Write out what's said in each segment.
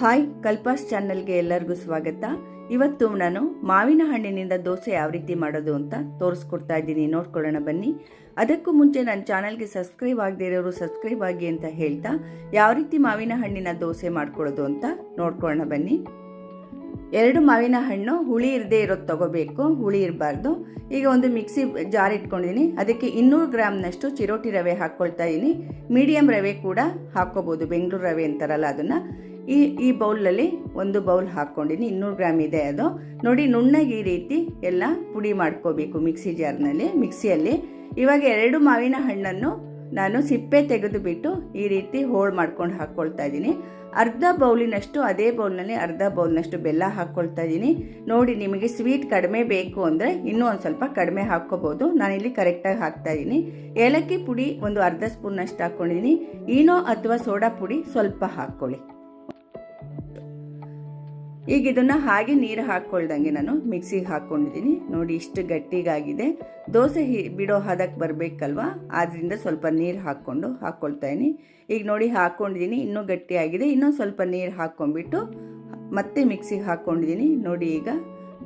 Hi, ಕಲ್ಪಾಸ್ ಚಾನೆಲ್ಗೆ ಎಲ್ಲರಿಗೂ ಸ್ವಾಗತ. ಇವತ್ತು ನಾನು ಮಾವಿನ ಹಣ್ಣಿನಿಂದ ದೋಸೆ ಯಾವ ರೀತಿ ಮಾಡೋದು ಅಂತ ತೋರಿಸ್ಕೊಡ್ತಾ ಇದ್ದೀನಿ. ನೋಡ್ಕೊಳ್ಳೋಣ, ಬನ್ನಿ. ಅದಕ್ಕೂ ಮುಂಚೆ ನನ್ನ ಚಾನಲ್ಗೆ ಸಬ್ಸ್ಕ್ರೈಬ್ ಆಗದೇ ಇರೋರು ಸಬ್ಸ್ಕ್ರೈಬ್ ಆಗಿ ಅಂತ ಹೇಳ್ತಾ ಯಾವ ರೀತಿ ಮಾವಿನ ಹಣ್ಣಿನ ದೋಸೆ ಮಾಡ್ಕೊಳ್ಳೋದು ಅಂತ ನೋಡ್ಕೊಳ್ಳೋಣ, ಬನ್ನಿ. ಎರಡು ಮಾವಿನ ಹಣ್ಣು, ಹುಳಿ ಇರದೇ ಇರೋದು ತಗೋಬೇಕು, ಹುಳಿ ಇರಬಾರ್ದು. ಈಗ ಒಂದು ಮಿಕ್ಸಿ ಜಾರ್ ಇಟ್ಕೊಂಡಿದ್ದೀನಿ. ಅದಕ್ಕೆ ಇನ್ನೂರು ಗ್ರಾಮ್ನಷ್ಟು ಚಿರೋಟಿ ರವೆ ಹಾಕ್ಕೊಳ್ತಾ ಇದ್ದೀನಿ. ಮೀಡಿಯಮ್ ರವೆ ಕೂಡ ಹಾಕ್ಕೋಬೋದು, ಬೆಂಗಳೂರು ರವೆ ಅಂತಾರಲ್ಲ ಅದನ್ನು. ಈ ಈ ಬೌಲಲ್ಲಿ ಒಂದು ಬೌಲ್ ಹಾಕ್ಕೊಂಡಿನಿ. ಇನ್ನೂರು ಗ್ರಾಮ್ ಇದೆ ಅದು. ನೋಡಿ, ನುಣ್ಣಗೆ ಈ ರೀತಿ ಎಲ್ಲ ಪುಡಿ ಮಾಡ್ಕೋಬೇಕು ಮಿಕ್ಸಿ ಜಾರ್ನಲ್ಲಿ, ಮಿಕ್ಸಿಯಲ್ಲಿ. ಇವಾಗ ಎರಡು ಮಾವಿನ ಹಣ್ಣನ್ನು ನಾನು ಸಿಪ್ಪೆ ತೆಗೆದು ಬಿಟ್ಟು ಈ ರೀತಿ ಹೋಳು ಮಾಡ್ಕೊಂಡು ಹಾಕ್ಕೊಳ್ತಾ ಇದ್ದೀನಿ. ಅರ್ಧ ಬೌಲಿನಷ್ಟು, ಅದೇ ಬೌಲ್ನಲ್ಲಿ ಅರ್ಧ ಬೌಲ್ನಷ್ಟು ಬೆಲ್ಲ ಹಾಕ್ಕೊಳ್ತಾ ಇದ್ದೀನಿ. ನೋಡಿ, ನಿಮಗೆ ಸ್ವೀಟ್ ಕಡಿಮೆ ಬೇಕು ಅಂದರೆ ಇನ್ನೂ ಒಂದು ಸ್ವಲ್ಪ ಕಡಿಮೆ ಹಾಕ್ಕೋಬೋದು. ನಾನಿಲ್ಲಿ ಕರೆಕ್ಟಾಗಿ ಹಾಕ್ತಾ ಇದ್ದೀನಿ. ಏಲಕ್ಕಿ ಪುಡಿ ಒಂದು ಅರ್ಧ ಸ್ಪೂನ್ನಷ್ಟು ಹಾಕ್ಕೊಂಡಿದ್ದೀನಿ. ಈನೋ ಅಥವಾ ಸೋಡಾ ಪುಡಿ ಸ್ವಲ್ಪ ಹಾಕ್ಕೊಳ್ಳಿ. ಈಗ ಇದನ್ನು ಹಾಗೆ ನೀರು ಹಾಕ್ಕೊಳ್ದಂಗೆ ನಾನು ಮಿಕ್ಸಿಗೆ ಹಾಕ್ಕೊಂಡಿದ್ದೀನಿ. ನೋಡಿ ಇಷ್ಟು ಗಟ್ಟಿಗಾಗಿದೆ. ದೋಸೆ ಹಿ ಬಿಡೋ ಹದಕ್ಕೆ ಬರಬೇಕಲ್ವ? ಆದ್ದರಿಂದ ಸ್ವಲ್ಪ ನೀರು ಹಾಕ್ಕೊಂಡು ಹಾಕ್ಕೊಳ್ತಾ ಇದ್ದೀನಿ ಈಗ ನೋಡಿ ಹಾಕ್ಕೊಂಡಿದ್ದೀನಿ ಇನ್ನೂ ಗಟ್ಟಿಯಾಗಿದೆ. ಇನ್ನೂ ಸ್ವಲ್ಪ ನೀರು ಹಾಕ್ಕೊಂಡ್ಬಿಟ್ಟು ಮತ್ತೆ ಮಿಕ್ಸಿಗೆ ಹಾಕ್ಕೊಂಡಿದ್ದೀನಿ ನೋಡಿ ಈಗ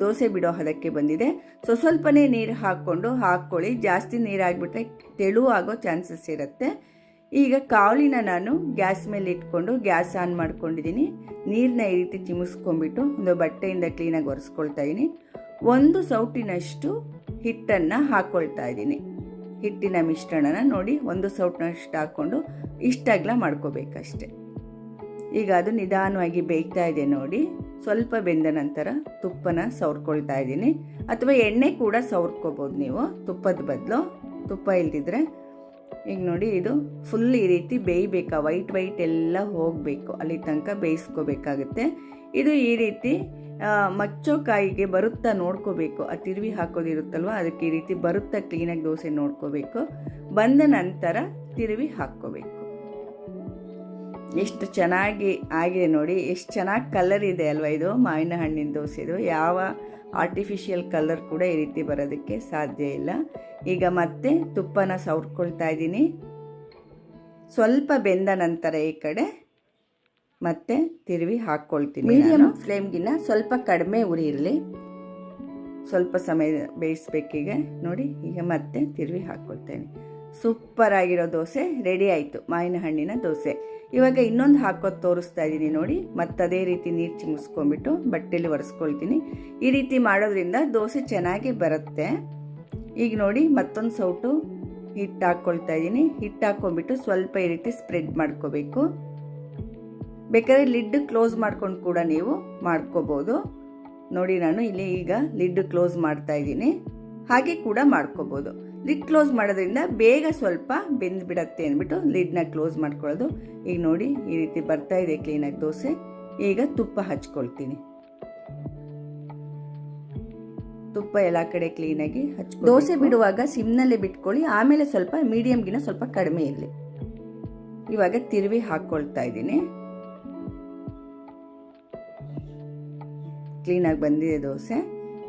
ದೋಸೆ ಬಿಡೋ ಹದಕ್ಕೆ ಬಂದಿದೆ. ಸೊ ಸ್ವಲ್ಪನೇ ನೀರು ಹಾಕ್ಕೊಂಡು ಹಾಕ್ಕೊಳ್ಳಿ. ಜಾಸ್ತಿ ನೀರು ಆಗಿಬಿಟ್ರೆ ತೆಳು ಆಗೋ ಚಾನ್ಸಸ್ ಇರುತ್ತೆ. ಈಗ ಕಾವಲಿನ ನಾನು ಗ್ಯಾಸ್ ಮೇಲೆ ಇಟ್ಕೊಂಡು ಗ್ಯಾಸ್ ಆನ್ ಮಾಡ್ಕೊಂಡಿದ್ದೀನಿ. ನೀರನ್ನ ಈ ರೀತಿ ಚಿಮಿಸ್ಕೊಂಡ್ಬಿಟ್ಟು ಒಂದು ಬಟ್ಟೆಯಿಂದ ಕ್ಲೀನಾಗಿ ಒರೆಸ್ಕೊಳ್ತಾ ಇದ್ದೀನಿ ಒಂದು ಸೌಟಿನಷ್ಟು ಹಿಟ್ಟನ್ನು ಹಾಕ್ಕೊಳ್ತಾ ಇದ್ದೀನಿ ಹಿಟ್ಟಿನ ಮಿಶ್ರಣನ ನೋಡಿ ಒಂದು ಸೌಟಿನಷ್ಟು ಹಾಕ್ಕೊಂಡು ಇಷ್ಟಾಗ್ಲ ಮಾಡ್ಕೋಬೇಕಷ್ಟೆ. ಈಗ ಅದು ನಿಧಾನವಾಗಿ ಬೇಯ್ತಾ ಇದೆ ನೋಡಿ. ಸ್ವಲ್ಪ ಬೆಂದ ನಂತರ ತುಪ್ಪನ ಸವರ್ಕೊಳ್ತಾ ಇದ್ದೀನಿ ಅಥವಾ ಎಣ್ಣೆ ಕೂಡ ಸವರ್ಕೋಬೋದು ನೀವು. ತುಪ್ಪದ ಬದಲು. ತುಪ್ಪ ಇಲ್ದಿದ್ರೆ ಈಗ ನೋಡಿ, ಇದು ಫುಲ್ ಈ ರೀತಿ ಬೇಯಬೇಕಾ? ವೈಟ್ ವೈಟ್ ಎಲ್ಲ ಹೋಗಬೇಕು. ಅಲ್ಲಿ ತನಕ ಬೇಯಿಸ್ಕೋಬೇಕಾಗುತ್ತೆ. ಇದು ಈ ರೀತಿ ಮಚ್ಚೋ ಕಾಯಿಗೆ ಬರುತ್ತಾ ನೋಡ್ಕೋಬೇಕು. ಆ ತಿರುವಿ ಹಾಕೋದಿರುತ್ತಲ್ವ? ಅದಕ್ಕೆ ಈ ರೀತಿ ಬರುತ್ತಾ ಕ್ಲೀನಾಗಿ ದೋಸೆ ನೋಡ್ಕೋಬೇಕು. ಬಂದ ನಂತರ ತಿರುವಿ ಹಾಕ್ಕೋಬೇಕು. ಎಷ್ಟು ಚೆನ್ನಾಗಿ ಆಗಿದೆ ನೋಡಿ. ಎಷ್ಟು ಚೆನ್ನಾಗಿ ಕಲರ್ ಇದೆ ಅಲ್ವಾ ಇದು? ಮಾವಿನ ಹಣ್ಣಿನ ದೋಸೆದು. ಯಾವ ಆರ್ಟಿಫಿಷಿಯಲ್ ಕಲರ್ ಕೂಡ ಈ ರೀತಿ ಬರೋದಕ್ಕೆ ಸಾಧ್ಯ ಇಲ್ಲ. ಈಗ ಮತ್ತೆ ತುಪ್ಪನ ಸವರ್ಕೊಳ್ತಾ ಇದ್ದೀನಿ. ಸ್ವಲ್ಪ ಬೆಂದ ನಂತರ ಈ ಕಡೆ ಮತ್ತೆ ತಿರುವಿ ಹಾಕ್ಕೊಳ್ತೀನಿ ಮೀಡಿಯಮ್ ಫ್ಲೇಮ್ಗಿನ್ನ ಸ್ವಲ್ಪ ಕಡಿಮೆ ಉರಿ ಇರಲಿ ಸ್ವಲ್ಪ ಸಮಯ ಬೇಯಿಸ್ಬೇಕೀಗ. ನೋಡಿ ಈಗ ಮತ್ತೆ ತಿರುವಿ ಹಾಕ್ಕೊಳ್ತೇನೆ. ಸೂಪರ್ ಆಗಿರೋ ದೋಸೆ ರೆಡಿ ಆಯಿತು. ಮಾವಿನ ಹಣ್ಣಿನ ದೋಸೆ. ಇವಾಗ ಇನ್ನೊಂದು ಹಾಕೋದು ತೋರಿಸ್ತಾ ಇದ್ದೀನಿ ನೋಡಿ. ಮತ್ತದೇ ರೀತಿ ನೀರು ಚಿಮ್ಸ್ಕೊಂಡ್ಬಿಟ್ಟು ಬಟ್ಟೆಲಿ ಒರೆಸ್ಕೊಳ್ತೀನಿ. ಈ ರೀತಿ ಮಾಡೋದ್ರಿಂದ ದೋಸೆ ಚೆನ್ನಾಗಿ ಬರುತ್ತೆ. ಈಗ ನೋಡಿ ಮತ್ತೊಂದು ಸೌಟು ಹಿಟ್ಟು ಹಾಕ್ಕೊಳ್ತಾ ಇದ್ದೀನಿ. ಹಿಟ್ಟು ಹಾಕ್ಕೊಂಡ್ಬಿಟ್ಟು ಸ್ವಲ್ಪ ಈ ರೀತಿ ಸ್ಪ್ರೆಡ್ ಮಾಡ್ಕೋಬೇಕು. ಬೇಕಾದ್ರೆ ಲಿಡ್ ಕ್ಲೋಸ್ ಮಾಡ್ಕೊಂಡು ಕೂಡ ನೀವು ಮಾಡ್ಕೋಬೋದು. ನೋಡಿ ನಾನು ಇಲ್ಲಿ ಈಗ ಲಿಡ್ ಕ್ಲೋಸ್ ಮಾಡ್ತಾ ಇದ್ದೀನಿ. ಹಾಗೆ ಕೂಡ ಮಾಡ್ಕೋಬೋದು. ಲಿಡ್ ಕ್ಲೋಸ್ ಮಾಡೋದ್ರಿಂದ ಬೇಗ ಸ್ವಲ್ಪ ಬೆಂದು ಬಿಡತ್ತೆ ಅಂದ್ಬಿಟ್ಟು ಲಿಡ್ನ ಕ್ಲೋಸ್ ಮಾಡ್ಕೊಳ್ಳೋದು. ಈಗ ನೋಡಿ, ಈ ರೀತಿ ಬರ್ತಾ ಇದೆ ಕ್ಲೀನಾಗಿ ದೋಸೆ. ಈಗ ತುಪ್ಪ ಹಚ್ಕೊಳ್ತೀನಿ. ತುಪ್ಪ ಎಲ್ಲ ಕಡೆ ಕ್ಲೀನಾಗಿ ಹಚ್ ದೋಸೆ ಬಿಡುವಾಗ ಸಿಮ್ನಲ್ಲೇ ಬಿಟ್ಕೊಳ್ಳಿ, ಆಮೇಲೆ ಸ್ವಲ್ಪ ಮೀಡಿಯಮ್ಗಿನ ಸ್ವಲ್ಪ ಕಡಿಮೆ ಇರಲಿ. ಇವಾಗ ತಿರುವಿ ಹಾಕ್ಕೊಳ್ತಾ ಇದ್ದೀನಿ. ಕ್ಲೀನಾಗಿ ಬಂದಿದೆ ದೋಸೆ.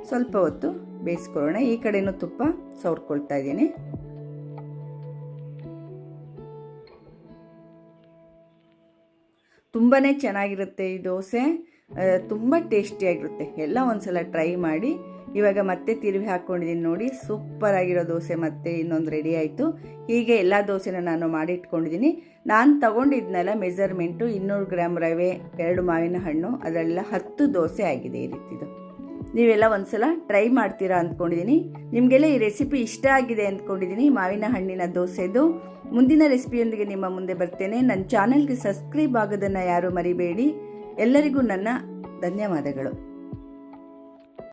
ಸ್ವಲ್ಪ ಹೊತ್ತು ಬೇಯಿಸ್ಕೊಳ್ಳೋಣ. ಈ ಕಡೆನೂ ತುಪ್ಪ ಸವರ್ಕೊಳ್ತಾ ಇದ್ದೀನಿ. ತುಂಬಾ ಚೆನ್ನಾಗಿರುತ್ತೆ ಈ ದೋಸೆ. ತುಂಬ ಟೇಸ್ಟಿಯಾಗಿರುತ್ತೆ. ಎಲ್ಲ ಒಂದ್ಸಲ ಟ್ರೈ ಮಾಡಿ. ಇವಾಗ ಮತ್ತೆ ತಿರುವಿ ಹಾಕ್ಕೊಂಡಿದ್ದೀನಿ ನೋಡಿ. ಸೂಪರ್ ಆಗಿರೋ ದೋಸೆ ಮತ್ತೆ ಇನ್ನೊಂದು ರೆಡಿ ಆಯಿತು. ಹೀಗೆ ಎಲ್ಲ ದೋಸೆನ ನಾನು ಮಾಡಿಟ್ಕೊಂಡಿದ್ದೀನಿ. ನಾನು ತಗೊಂಡಿದ್ನಲ್ಲ ಮೆಜರ್ಮೆಂಟು ಇನ್ನೂರು ಗ್ರಾಮ್ ರವೆ, ಎರಡು ಮಾವಿನ ಹಣ್ಣು, ಅದೆಲ್ಲ ಹತ್ತು ದೋಸೆ ಆಗಿದೆ ಈ ರೀತಿದು. ನೀವೆಲ್ಲ ಒಂದ್ಸಲ ಟ್ರೈ ಮಾಡ್ತೀರಾ ಅಂದ್ಕೊಂಡಿದ್ದೀನಿ. ನಿಮಗೆಲ್ಲ ಈ ರೆಸಿಪಿ ಇಷ್ಟ ಆಗಿದೆ ಅಂದ್ಕೊಂಡಿದ್ದೀನಿ ಮಾವಿನ ಹಣ್ಣಿನ ದೋಸೆದು. ಮುಂದಿನ ರೆಸಿಪಿಯೊಂದಿಗೆ ನಿಮ್ಮ ಮುಂದೆ ಬರ್ತೇನೆ. ನನ್ನ ಚಾನಲ್ಗೆ ಸಬ್ಸ್ಕ್ರೈಬ್ ಆಗೋದನ್ನು ಯಾರೂ ಮರಿಬೇಡಿ. ಎಲ್ಲರಿಗೂ ನನ್ನ ಧನ್ಯವಾದಗಳು.